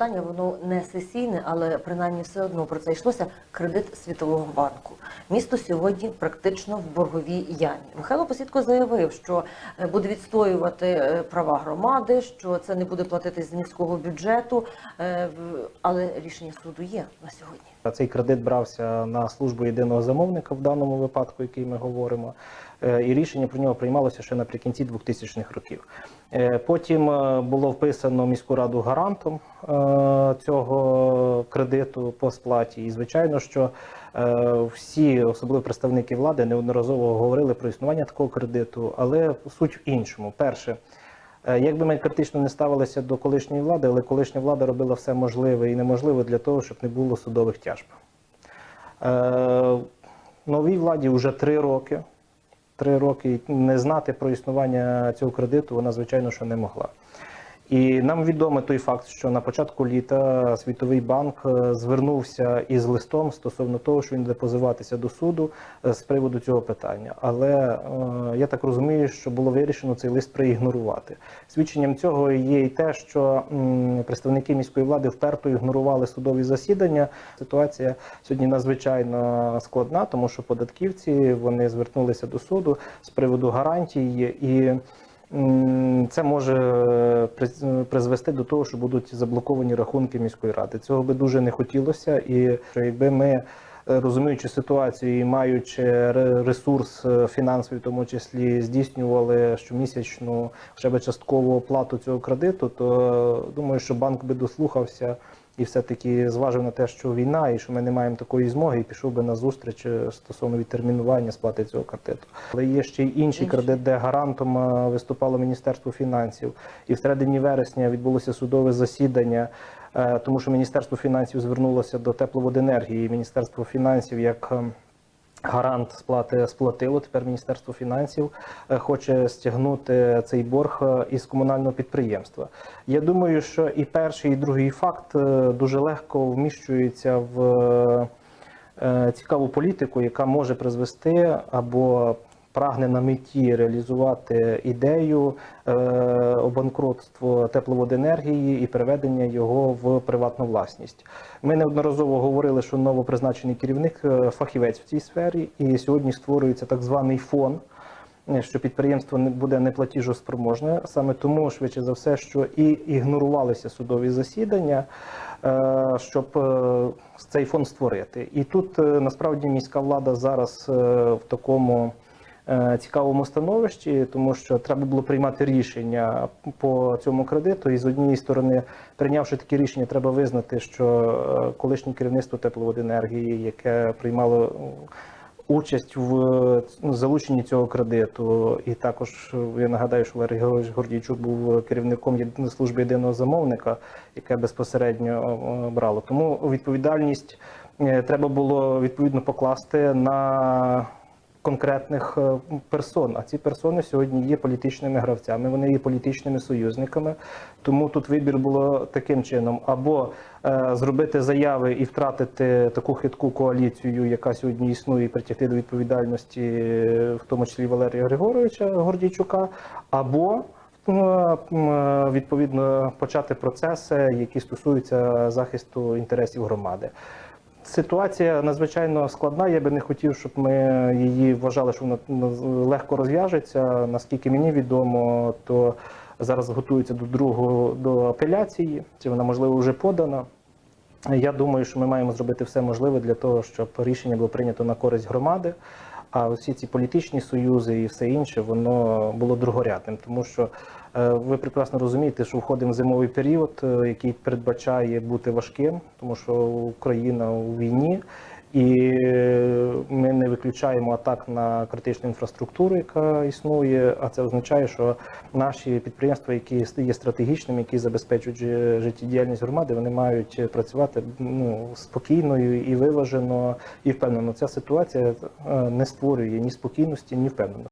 питання воно не сесійне, але принаймні все одно про це йшлося. Кредит Світового банку. Місто сьогодні практично в борговій ямі. Михайло Посідко заявив, що е, буде відстоювати е, права громади, що це не буде платитись з міського бюджету. е, Але рішення суду є на сьогодні. Цей кредит брався на службу єдиного замовника в даному випадку, який ми говоримо, і рішення про нього приймалося ще наприкінці 2000-х років. Потім було вписано міську раду гарантом цього кредиту по сплаті. І звичайно, що е, всі, особливо представники влади, неодноразово говорили про існування такого кредиту, але суть в іншому. Перше. Е, Як би ми критично не ставилися до колишньої влади, але колишня влада робила все можливе і неможливе для того, щоб не було судових тяжб. Е, Новій владі вже три роки. Три роки не знати про існування цього кредиту вона, звичайно, що не могла. І нам відомий той факт, що на початку літа Світовий банк е, звернувся із листом стосовно того, що він буде позиватися до суду е, з приводу цього питання. Але е, я так розумію, що було вирішено цей лист проігнорувати. Свідченням цього є і те, що представники міської влади вперто ігнорували судові засідання. Ситуація сьогодні надзвичайно складна, тому що податківці вони звернулися до суду з приводу гарантій і. Це може приз- призвести до того, що будуть заблоковані рахунки міської ради. Цього би дуже не хотілося, і якби ми, е, розуміючи ситуацію і маючи ре- ресурс е, фінансовий, в тому числі здійснювали щомісячну хоча б часткову оплату цього кредиту, то е, думаю, що банк би дослухався і все-таки зважив на те, що війна, і що ми не маємо такої змоги, і пішов би на зустріч е, стосовно відтермінування сплати цього кредиту. Але є ще й інший Інший. кредит, де гарантом е, виступало Міністерство фінансів. І в середині вересня відбулося судове засідання, е, тому що Міністерство фінансів звернулося до тепловоденергії. Міністерство фінансів як е, Гарант сплати сплатило. Тепер Міністерство фінансів е, хоче стягнути цей борг е, із комунального підприємства. Я думаю, що і перший, і другий факт е, дуже легко вміщується в е, цікаву політику, яка може призвести або прагне на меті реалізувати ідею е, обанкротства тепловоденергії і переведення його в приватну власність. Ми неодноразово говорили, що новопризначений керівник е, фахівець в цій сфері, і сьогодні створюється так званий фон. е, Що підприємство не буде неплатіжоспроможне, саме тому, швидше за все, що і ігнорувалися судові засідання, е, щоб цей фонд створити. І тут насправді міська влада зараз в такому цікавому становищі, тому що треба було приймати рішення по цьому кредиту. І з однієї сторони, прийнявши такі рішення, треба визнати, що е, колишнє керівництво тепловоденергії, яке приймало участь в ну, залученні цього кредиту, і також е, я нагадаю, що Валерій Георгійович Гордійчук був керівником єди- служби єдиного замовника, яке безпосередньо е, брало. Тому відповідальність е, треба було відповідно покласти на конкретних е, персон. А ці персони сьогодні є політичними гравцями, вони є політичними союзниками. Тому тут вибір було таким чином: або е, зробити заяви і втратити таку хитку коаліцію, яка сьогодні існує, і притягти до відповідальності, е, в тому числі Валерія Григоровича Гордійчука, або е, відповідно почати процеси, які стосуються захисту інтересів громади. Ситуація надзвичайно складна. Я би не хотів, щоб ми її вважали, що вона легко розв'яжеться. Наскільки мені відомо, то зараз готується до другого до апеляції. Чи вона можливо вже подана? Я думаю, що ми маємо зробити все можливе для того, щоб рішення було прийнято на користь громади. А усі ці політичні союзи і все інше, воно було другорядним, тому що е, ви прекрасно розумієте, що входимо в зимовий період, е, який передбачає бути важким, тому що Україна у війні, і ми не виключаємо атак на критичну інфраструктуру, яка існує. А це означає, що наші підприємства, які є стратегічними, які забезпечують життєдіяльність громади, вони мають працювати ну спокійною і виважено і впевнено. Ця ситуація е, не створює ні спокійності, ні впевненості.